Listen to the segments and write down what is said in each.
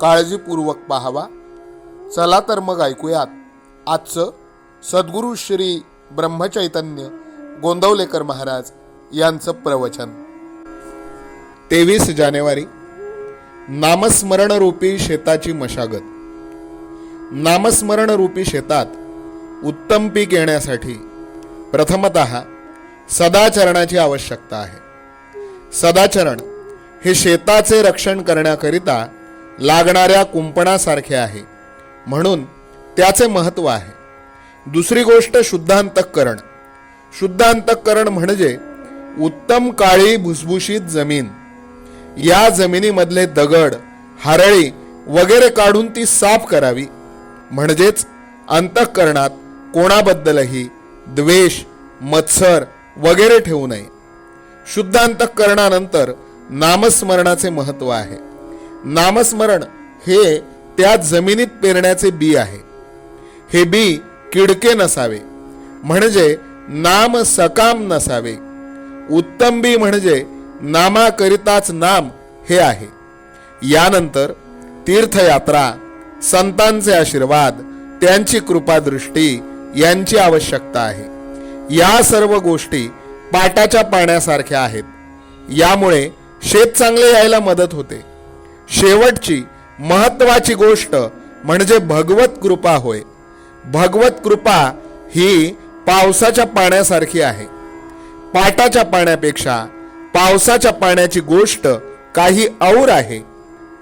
काळजीपूर्वक पाहावा. चला तर मग ऐकूयात. आजचं सद्गुरू श्री ब्रह्मचैतन्य गोंदवलेकर महाराज यांचं प्रवचन. तेवीस जानेवारी नामस्मरण रूपी शेताची मशागत. नामस्मरण रूपी शेतात उत्तम पीक येण्यासाठी प्रथमत सदाचरणाची आवश्यकता आहे. सदाचरण हे शेताचे रक्षण करण्याकरिता लागणाऱ्या कुंपणासारखे आहे. म्हणून त्याचे महत्त्व आहे. दुसरी गोष्ट शुद्धांतकरण. शुद्धांतकरण म्हणजे उत्तम काळी भुसभुशीत जमीन. या जमिनीमधले दगड हरळी वगैरे काढून ती साफ करावी. म्हणजेच अंतःकरणात कोणाबद्दलही द्वेष मत्सर वगैरे ठेवू नये. शुद्धांतकरणानंतर नामस्मरणाचे महत्त्व आहे. नामस्मरण हे त्या जमिनीत पेरण्याचे बी आहे. हे बी किडके नसावे. म्हणजे नाम सकाम नसावे. उत्तम बी म्हणजे नामाकरिताच नाम हे आहे. यानंतर तीर्थयात्रा संतांचे आशीर्वाद त्यांची कृपादृष्टी यांची आवश्यकता आहे. या सर्व गोष्टी पाटाच्या पाण्यासारख्या आहेत. यामुळे शेत चांगले यायला मदत होते. शेवटची महत्त्वाची गोष्ट म्हणजे भगवत कृपा होय. भगवत कृपा ही पावसाच्या पाण्यासारखी आहे. पाटाच्या पाण्यापेक्षा पावसाच्या पाण्याची गोष्ट काही और आहे.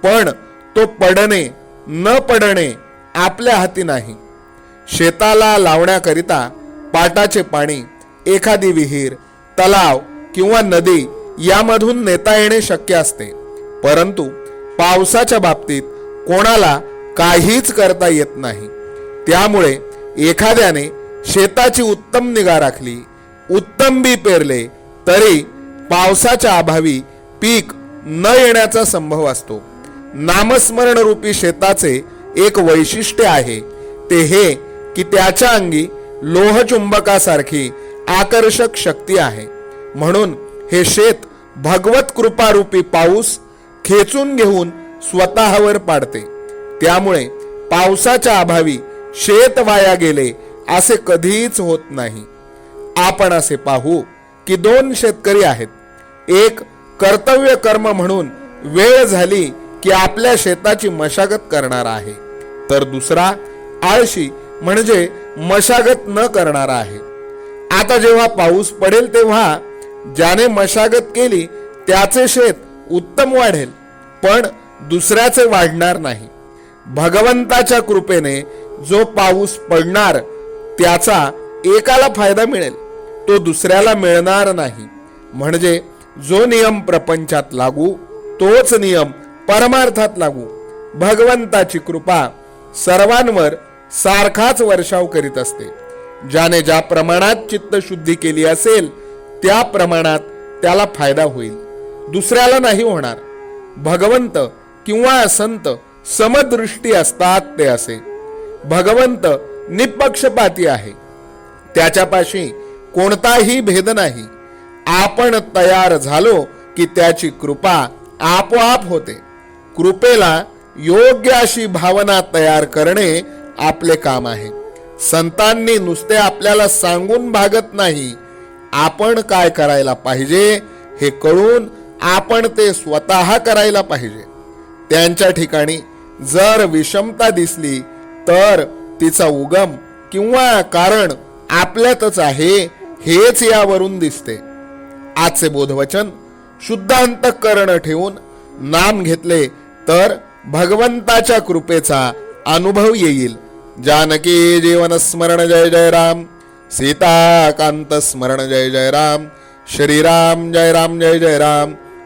पण तो पडणे न पडणे आपल्या हाती नाही. शेताला लावण्याकरिता पाटाचे पाणी एखादी विहीर तलाव किंवा नदी यामधून नेता येणे शक्य असते. परंतु पावसाच्या बाबतीत कोणाला काहीच करता येत नाही. त्यामुळे एखाद्याने शेताची उत्तम निगा राखली उत्तम बी पेरले तरी पावसाच्या अभावी पीक न येण्याचा संभव असतो. नामस्मरण रूपी शेताचे एक वैशिष्ट्य आहे ते हे की त्याच्या अंगी लोहचुंबकासारखी आकर्षक शक्ती आहे. म्हणून हे शेत भगवत कृपारूपी पाऊस खेचून घेऊन स्वतःवर पाडते. त्यामुळे पावसाच्या अभावी शेत वाया गेले असे कधीच होत नाही. आपण असे पाहू की दोन शेतकरी आहेत. एक कर्तव्य कर्म म्हणून वेळ झाली की आपल्या शेताची मशागत करणार आहे. तर दुसरा आळशी म्हणजे मशागत न करणारा आहे. आता जेव्हा पाऊस पडेल तेव्हा ज्याने मशागत केली त्याचे शेत उत्तम वाढेल. पण दुसऱ्याचे वाढणार नाही. भगवंताच्या कृपेने जो पाऊस पडणार त्याचा एकाला फायदा मिळेल तो दुसऱ्याला मिळणार नाही. म्हणजे जो नियम प्रपंचात लागू तोच नियम परमार्थात लागू. भगवंताची कृपा सर्वांवर सारखाच वर्षाव करीत असते. ज्याने ज्या प्रमाणात चित्तशुद्धी केली असेल त्या प्रमाणात त्याला फायदा होईल. दुसऱ्याला नाही होणार. भगवंत किंवा संत समदृष्टी असतात ते असे. भगवंत निपक्षपाती आहे. त्याच्यापाशी कोणताही भेद नाही. आपण तयार झालो की त्याची कृपा आपोआप होते. कृपेला योग्य अशी भावना तयार करणे आपले काम आहे. संतांनी नुसते आपल्याला सांगून भागत नाही. आपण काय करायला पाहिजे हे कळून आपण ते स्वतः करायला पाहिजे. त्यांच्या ठिकाणी जर विषमता दिसली तर तिचा उगम किंवा कारण आपल्यातच आहे हेच यावरून दिसते. आजचे बोधवचन शुद्ध अंतःकरण ठेवून नाम घेतले तर भगवंताच्या कृपेचा अनुभव येईल. जानकी जीवन स्मरण जय जय राम. सीताकांत स्मरण जय जय राम. श्रीराम जय राम जय जय राम.